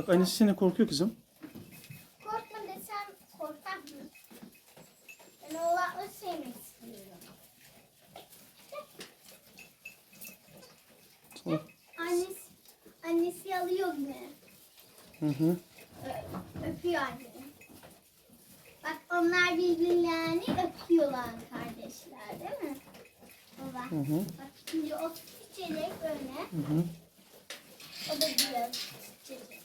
Bak annesi seni korkuyor kızım. Korkma desem korkar mı? Ben oğlakları sevmek istiyorum. Tamam. Annesi, annesi alıyor beni. Hı hı. Ö- öpüyor annemi. Bak onlar birbirlerini öpüyorlar kardeşler değil mi? Baba. Hı hı. Bak şimdi o çiçek öne. Hı hı. O da diyor çiçek.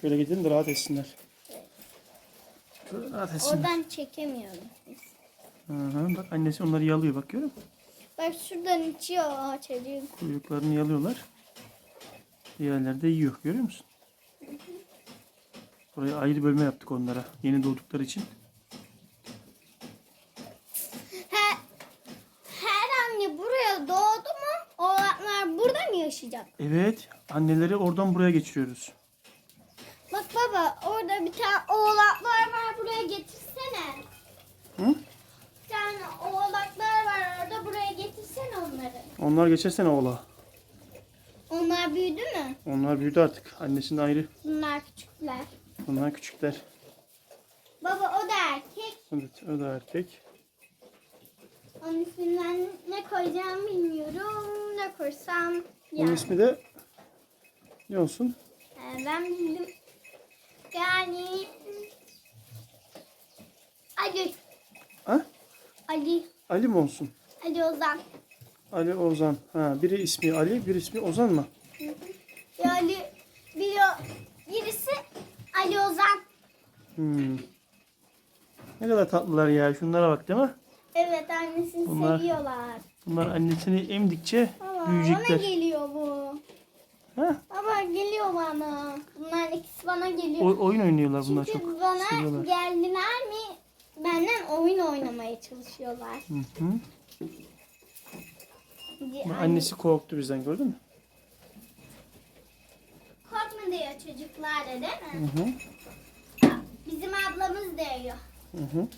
Şöyle gidelim de rahat etsinler. Şöyle rahat etsinler. Oradan çekemiyorum. Hı hı. Bak annesi onları yalıyor bak görüyor musun? Bak şuradan içiyor çocuk. Kuyruklarını yalıyorlar. Diğerleri de yiyor. Görüyor musun? Buraya ayrı bölme yaptık onlara. Yeni doğdukları için. Her, her anne buraya doğdu mu oğlaklar burada mı yaşayacak? Evet. Anneleri oradan buraya geçiriyoruz. Orada bir tane oğlaklar var buraya getirsene. Hı? Bir tane oğlaklar var orada buraya getirsene onları. Onlar geçersene oğla. Onlar büyüdü mü? Onlar büyüdü artık. Annesinin ayrı. Bunlar küçükler. Bunlar küçükler. Baba o da erkek. Evet. O da erkek. Onun isminden ne koyacağım bilmiyorum. Ne koysam Onun ismi de ne olsun? Ee, ben bildim. Yani Ali. Ha? Ali. Ali mi olsun? Ali Ozan. Ali Ozan. Ha, biri ismi Ali, biri ismi Ozan mı? Yani biri, birisi Ali Ozan. Hmm. Ne kadar tatlılar ya. Şunlara bak değil mi? Evet annesini Bunlar- seviyorlar. Bunlar annesini emdikçe Baba bana büyüyecekler. geliyor bu. Ha? Baba geliyor bana. Bunların ikisi bana geliyor. O- oyun oynuyorlar bunlar Çünkü çok. bana seviyorlar. geldiler mi oynamaya çalışıyorlar. Hı hı. Anne. Bak, Annesi korktu bizden gördün mü? Korkma diyor çocuklar da değil Hı mi? hı. Bizim ablamız diyor. Hı hı.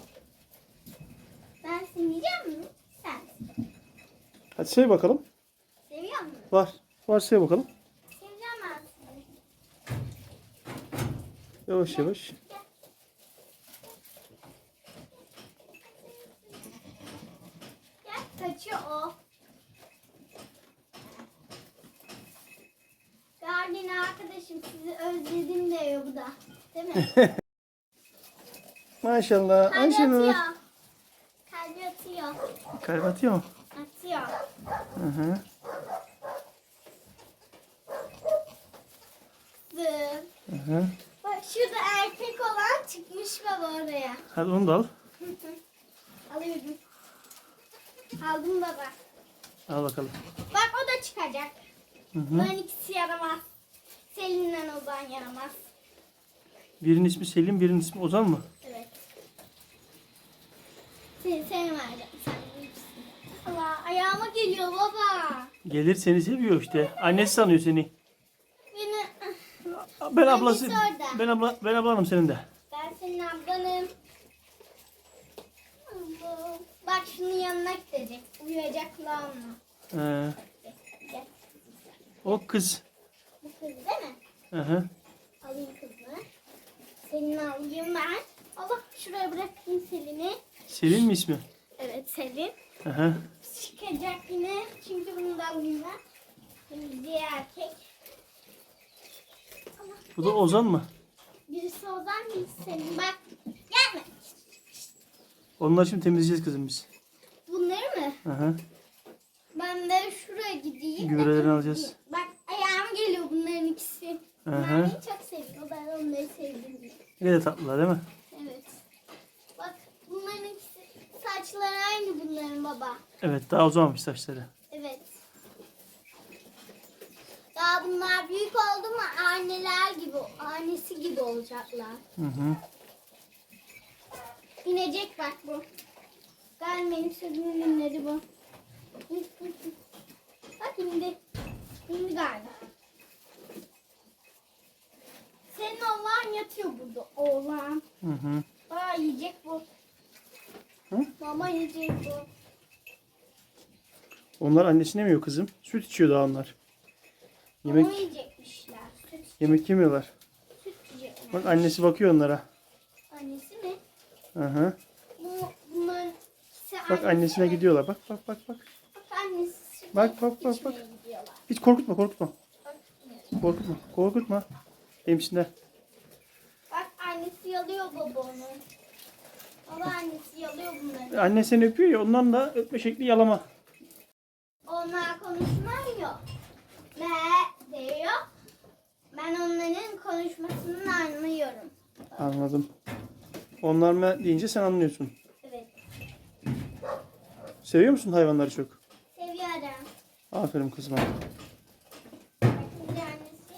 Ben seveceğim mi? Sen Hadi say bakalım. seviyor musun? Var. Var say bakalım. Seveceğim ben seni. Yavaş yavaş. Kaçıyor o. Gardin arkadaşım sizi özledim diyor bu da. Değil mi? Maşallah. Kalbi Ayşenur. atıyor. Kalbi atıyor. Kalp atıyor mu? Atıyor. Hı hı. Dı. Hı hı. Bak şurada erkek olan çıkmış baba oraya. Hadi onu da al. Alıyorum. Aldım baba. Al bakalım. Bak o da çıkacak. Hı hı. Bunların ikisi yaramaz. Selin'le Ozan yaramaz. Birinin ismi Selim, birinin ismi Ozan mı? Evet. Seni. Sen büyüksün. Allah ayağıma geliyor baba. Gelir seni seviyor işte. Annesi sanıyor seni. Beni... Ben ablası. orada. Ben abla ben ablanım senin de. Ben senin ablanım. Allah. Bak şunun yanına gidecek. Uyuyacaklar mı? Ee, Gel. o kız. Bu kız değil mi? Hı hı. Alayım kızını. Selin'i alayım ben. Allah şuraya bırakayım Selin'i. Selin mi ismi? Evet Selin. Hı hı. Çıkacak yine. Çünkü bunu da alayım ben. Şimdi diğer erkek. Allah. Bu da Ozan mı? Birisi Ozan birisi Selin. Bak gelme. Onları şimdi temizleyeceğiz kızım biz. Hı. Ben de şuraya gideyim. Gübrelerini de alacağız. Bak ayağıma geliyor bunların ikisi. Hı. beni çok seviyor. Ben onları sevdim. Ne kadar tatlılar değil mi? Evet. Bak bunların ikisi saçları aynı bunların baba. Evet daha uzamamış saçları. Evet. Daha bunlar büyük oldu mu anneler gibi, annesi gibi olacaklar. Hı hı. İnecek bak bu. Ben benim sözümün inleri bu. Bak indi. İndi galiba. Senin oğlan yatıyor burada. Oğlan. Hı hı. Aa yiyecek bu. Hı? Mama yiyecek bu. Onlar annesini yemiyor kızım. Süt içiyor daha onlar. Mama Yemek yiyecekmişler. Süt, yemek yemiyorlar. süt Bak annesi bakıyor onlara. Annesi mi? Hı hı. Bak annesi annesine gidiyorlar. Bak bak bak bak. Bak annesi. Bak, bak, bak, bak. gidiyorlar. Hiç korkutma korkutma. Korkutma. Korkutma. Emsinler. Bak annesi yalıyor baba onu. Baba annesi yalıyor bunları. Anne seni öpüyor ya ondan da öpme şekli yalama. Onlar konuşmuyor. Ne diyor? Ben onların konuşmasını anlıyorum. Anladım. Onlar mı deyince sen anlıyorsun. Seviyor musun hayvanları çok? Seviyorum. Aferin. Şimdi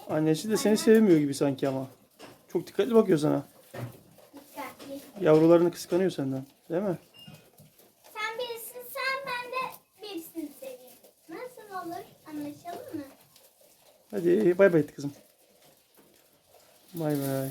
annesi de seni sevmiyor gibi sanki ama. Çok dikkatli bakıyor sana. dikkatli. Yavrularını kıskanıyor senden. Değil mi? Sen birisin sen ben de birisini seveyim. Nasıl olur? Anlaşalım mı? Hadi bay bay kızım. Bay bay.